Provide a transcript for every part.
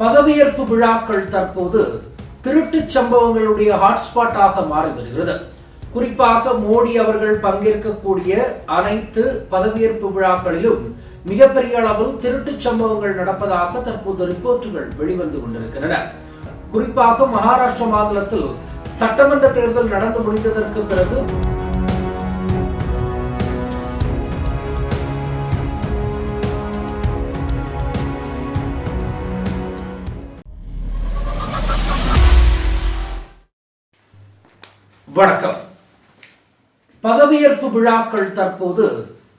பதவியேற்பு விழாக்கள் தற்போது திருட்டுச் சம்பவங்களுடைய ஹாட்ஸ்பாட்டாக மாறி வருகிறது. குறிப்பாக மோடி அவர்கள் பங்கேற்கக்கூடிய அனைத்து பதவியேற்பு விழாக்களிலும் மிகப்பெரிய அளவில் திருட்டுச் சம்பவங்கள் நடப்பதாக தற்போது ரிப்போர்ட்டுகள் வெளிவந்து கொண்டிருக்கின்றன. குறிப்பாக மகாராஷ்டிரா மாநிலத்தில் சட்டமன்ற தேர்தல் நடந்து முடிந்ததற்கு பிறகு வணக்கம். பதவியேற்பு விழாக்கள் தற்போது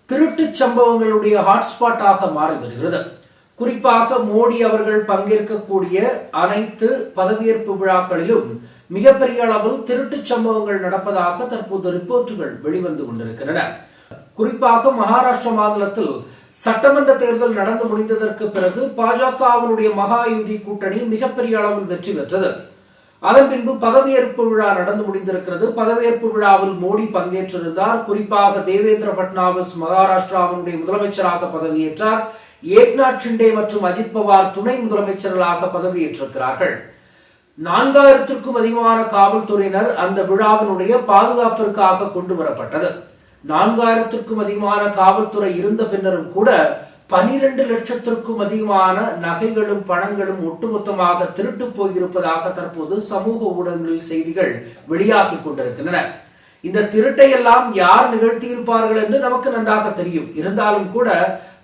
திருட்டு சம்பவங்களுடைய ஹாட்ஸ்பாட்டாக மாறி வருகிறது. குறிப்பாக மோடி அவர்கள் பங்கேற்கக்கூடிய அனைத்து பதவியேற்பு விழாக்களிலும் மிகப்பெரிய அளவில் திருட்டுச் சம்பவங்கள் நடப்பதாக தற்போது ரிப்போர்ட்டுகள் வெளிவந்து கொண்டிருக்கின்றன. குறிப்பாக மகாராஷ்டிரா மாநிலத்தில் சட்டமன்ற தேர்தல் நடந்து முடிந்ததற்கு பிறகு பாஜகவினுடைய மகாயுதி கூட்டணி மிகப்பெரிய அளவில் வெற்றி பெற்றது. அதன் பின்பு பதவியேற்பு விழா நடந்து முடிந்திருக்கிறது. பதவியேற்பு விழாவில் மோடி பங்கேற்றிருந்தார். குறிப்பாக தேவேந்திர பட்னாவிஸ் மகாராஷ்டிராவினுடைய முதலமைச்சராக பதவியேற்றார். ஏக்நாத் ஷிண்டே மற்றும் அஜித் பவார் துணை முதலமைச்சர்களாக பதவியேற்றிருக்கிறார்கள். நான்காயிரத்திற்கும் அதிகமான காவல்துறையினர் அந்த விழாவினுடைய பாதுகாப்பிற்காக கொண்டு வரப்பட்டது. நான்காயிரத்திற்கும் அதிகமான காவல்துறை இருந்த பின்னரும் கூட பனிரெண்டு லட்சத்திற்கும் அதிகமான நகைகளும் பணங்களும் ஒட்டுமொத்தமாக திருட்டு போயிருப்பதாக தற்போது சமூக ஊடகங்களில் செய்திகள் வெளியாகி கொண்டிருக்கின்றன. இந்த திருட்டை எல்லாம் யார் நிகழ்த்தியிருப்பார்கள் என்று நமக்கு நன்றாக தெரியும். இருந்தாலும் கூட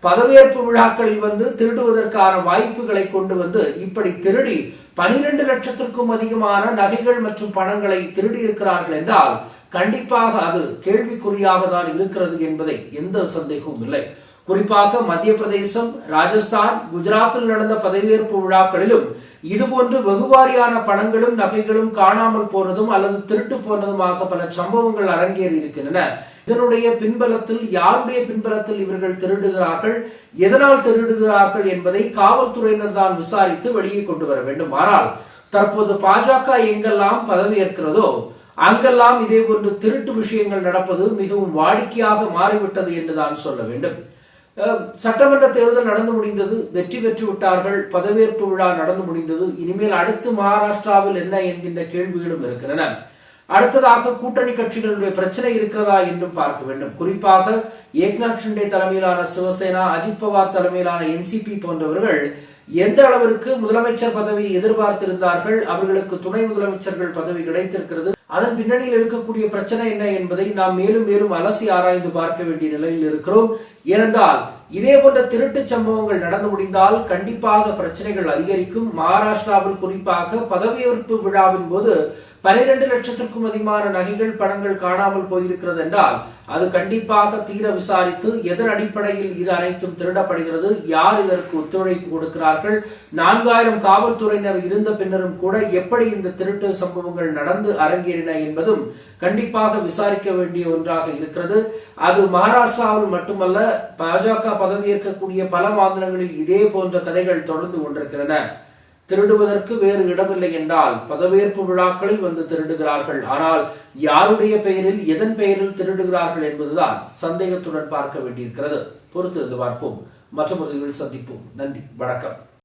பதவியேற்பு விழாக்களில் வந்து திருடுவதற்கான வாய்ப்புகளை கொண்டு வந்து இப்படி திருடி பனிரெண்டு லட்சத்திற்கும் அதிகமான நகைகள் மற்றும் பணங்களை திருடி இருக்கிறார்கள் என்றால் கண்டிப்பாக அது கேள்விக்குறியாக தான் இருக்கிறது என்பதை எந்த சந்தேகமும் இல்லை. குறிப்பாக மத்திய பிரதேசம் ராஜஸ்தான் குஜராத்தில் நடந்த பதவியேற்பு விழாக்களிலும் இதுபோன்று வெகுவாரியான பணங்களும் நகைகளும் காணாமல் போனதும் அல்லது திருட்டு போனதுமாக பல சம்பவங்கள் அரங்கேறி இருக்கின்றன. இதனுடைய பின்பலத்தில் யாருடைய பின்பலத்தில் இவர்கள் திருடுகிறார்கள் எதனால் திருடுகிறார்கள் என்பதை காவல்துறையினர் தான் விசாரித்து வெளியே கொண்டு வர வேண்டும். ஆனால் தற்போது பாஜக எங்கெல்லாம் பதவியேற்கிறதோ அங்கெல்லாம் இதே போன்று திருட்டு விஷயங்கள் நடப்பது மிகவும் வாடிக்கையாக மாறிவிட்டது என்றுதான் சொல்ல வேண்டும். சட்டமன்ற தேர்தல் நடந்து முடிந்தது வெற்றி பெற்று விட்டார்கள் பதவியேற்பு விழா நடந்து முடிந்தது இனிமேல் அடுத்து மகாராஷ்டிராவில் என்ன என்கின்ற கேள்விகளும் இருக்கின்றன. அடுத்ததாக கூட்டணி கட்சிகளுடைய பிரச்சனை இருக்கிறதா என்றும் பார்க்க வேண்டும். குறிப்பாக ஏக்நாத் ஷிண்டே தலைமையிலான சிவசேனா அஜித் பவார் தலைமையிலான என்சிபி போன்றவர்கள் எந்த அளவிற்கு முதலமைச்சர் பதவி எதிர்பார்த்திருந்தார்கள் அவர்களுக்கு துணை முதலமைச்சர்கள் பதவி கிடைத்திருக்கிறது அதன் பின்னணியில் இருக்கக்கூடிய பிரச்சனை என்ன என்பதை நாம் மேலும் மேலும் அலசி ஆராய்ந்து பார்க்க வேண்டிய நிலையில் இருக்கிறோம். ஏனென்றால் இதே போன்ற திருட்டு சம்பவங்கள் நடந்து முடிந்தால் கண்டிப்பாக பிரச்சனைகள் அதிகரிக்கும். மகாராஷ்டிராவில் குறிப்பாக பதவியேற்பு விழாவின் போது பனிரெண்டு லட்சத்திற்கும் அதிகமான நகைகள் பணங்கள் காணாமல் போயிருக்கிறது என்றால் அது கண்டிப்பாக தீர விசாரித்து எதன் அடிப்படையில் இது அனைத்தும் திருடப்படுகிறது யார் இதற்கு ஒத்துழைப்பு கொடுக்கிறார்கள் நான்காயிரம் காவல்துறையினர் இருந்த பின்னரும் கூட எப்படி இந்த திருட்டு சம்பவங்கள் நடந்து அரங்கேறின என்பதும் கண்டிப்பாக விசாரிக்க வேண்டிய ஒன்றாக இருக்கிறது. அது மகாராஷ்டிராவில் மட்டுமல்ல பாஜக பதவியேற்கக்கூடிய பல மாநிலங்களில் இதே போன்ற கதைகள் தொடர்ந்து கொண்டிருக்கின்றன. திருடுவதற்கு வேறு இடமில்லை என்றால் பதவியேற்பு விழாக்களில் வந்து திருடுகிறார்கள். ஆனால் யாருடைய பெயரில் எதன் பெயரில் திருடுகிறார்கள் என்பதுதான் சந்தேகத்துடன் பார்க்க வேண்டியிருக்கிறது. பொறுத்திருந்து பார்ப்போம். மற்றொரு சந்திப்போம். நன்றி. வணக்கம்.